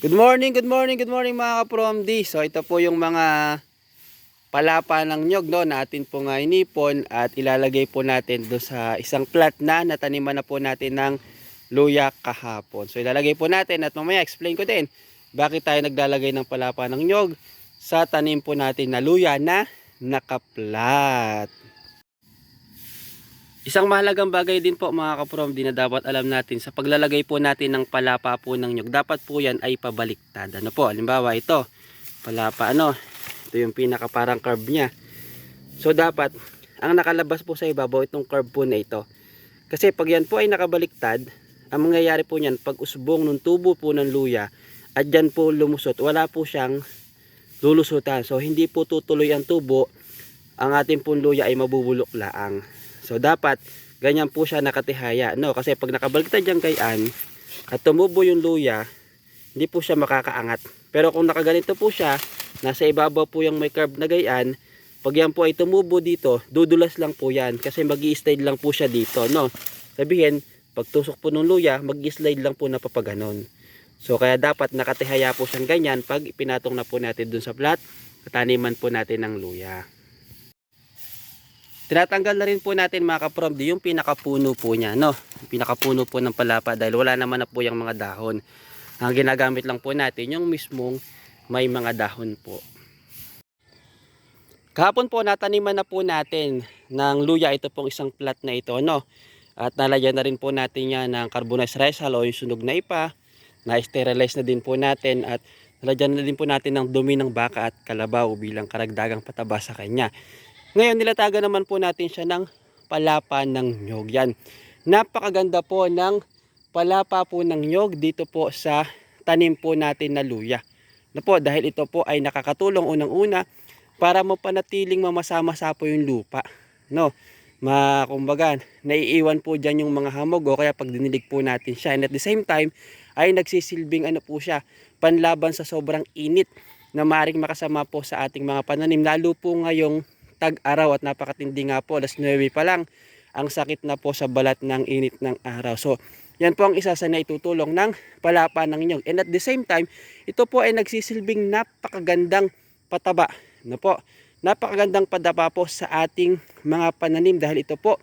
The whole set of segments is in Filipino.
Good morning, good morning, good morning mga ka-PROMD. So ito po yung mga palapa ng nyog no, natin po nga inipon at ilalagay po natin do sa isang plat na nataniman na po natin ng luya kahapon. So ilalagay po natin at mamaya explain ko din bakit tayo naglalagay ng palapa ng nyog sa tanim po natin na luya na nakaplat. Isang mahalagang bagay din po mga kaprom din na dapat alam natin sa paglalagay po natin ng palapa po ng nyug. Dapat po yan ay pabaliktad. Ano po? Halimbawa ito, palapa ano, ito yung pinaka parang curve niya. So dapat, ang nakalabas po sa ibabaw itong curve po na ito. Kasi pag yan po ay nakabaliktad, ang mangyayari po niyan, pag usbong ng tubo po ng luya, at dyan po lumusot, wala po siyang lulusutan. So hindi po tutuloy ang tubo, ang ating pong luya ay mabubulok laang. So dapat ganyan po siya nakatihaya, no? Kasi pag nakabaliktad diyan kay Ann at tumubo yung luya, hindi po siya makakaangat. Pero kung nakaganito po siya, nasa ibabaw po yung may curve na gayaan, pag yan po ay tumubo dito, dudulas lang po yan kasi mag slide lang po siya dito, no? Sabihin, pag tusok po ng luya, mag slide lang po na papaganon. So kaya dapat nakatihaya po siyang ganyan pag pinatong na po natin dun sa plat, taniman po natin ng luya. Tinatanggal na rin po natin mga kapromdi yung pinakapuno po niya, no? Pinakapuno po ng palapa dahil wala naman na po yung mga dahon. Ang ginagamit lang po natin yung mismong may mga dahon po. Kahapon po nataniman na po natin ng luya ito pong isang plat na ito, no? At nalagyan na rin po natin yan ng carbonized hull o yung sunog na ipa. Na-sterilize na din po natin at nalagyan na din po natin ng dumi ng baka at kalabaw bilang karagdagang pataba sa kanya. Ngayon nilatagan naman po natin siya ng palapa ng nyog. Yan. Napakaganda po ng palapa po ng nyog dito po sa tanim po natin na luya. Na po, dahil ito po ay nakakatulong unang-una para mapanatiling mamasama-sa po yung lupa. No? Ma, kumbaga, naiiwan po dyan yung mga hamog o kaya pag dinilig po natin siya. And at the same time, ay nagsisilbing ano po siya, panlaban sa sobrang init na maring makasama po sa ating mga pananim. Lalo po ngayong tag-araw at napakatindi nga po, alas 9 pa lang, ang sakit na po sa balat ng init ng araw. So, yan po ang isa sa naitutulong ng palapa ng inyong. And at the same time, ito po ay nagsisilbing napakagandang pataba. No po? Napakagandang pataba po sa ating mga pananim dahil ito po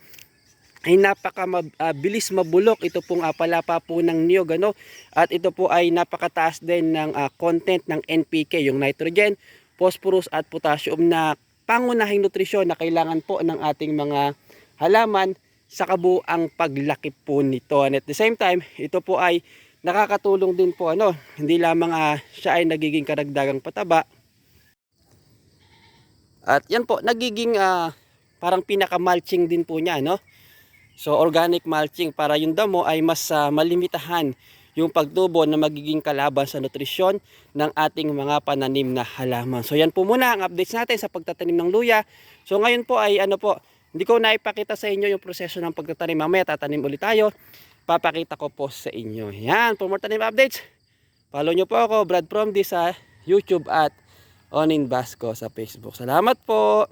ay napaka uh, mabulok ito pong uh, palapa po ng niyog ano at ito po ay napakataas din ng uh, content ng NPK yung nitrogen, phosphorus at potassium na pangunahing nutrisyon na kailangan po ng ating mga halaman sa kabuang paglaki po nito. And at the same time, ito po ay nakakatulong din po ano, hindi lamang uh, siya ay nagiging karagdagang pataba. At yan po, nagiging uh, parang pinaka-mulching din po niya, no? So organic mulching para yung damo ay mas uh, malimitahan yung pagtubo na magiging kalaban sa nutrisyon ng ating mga pananim na halaman. So yan po muna ang updates natin sa pagtatanim ng luya. So ngayon po ay ano po, hindi ko na ipakita sa inyo yung proseso ng pagtatanim. Mamaya tatanim ulit tayo. Papakita ko po sa inyo. Yan, for more tanim updates. Follow nyo po ako, Brad Promdi sa YouTube at Onin Basco sa Facebook. Salamat po!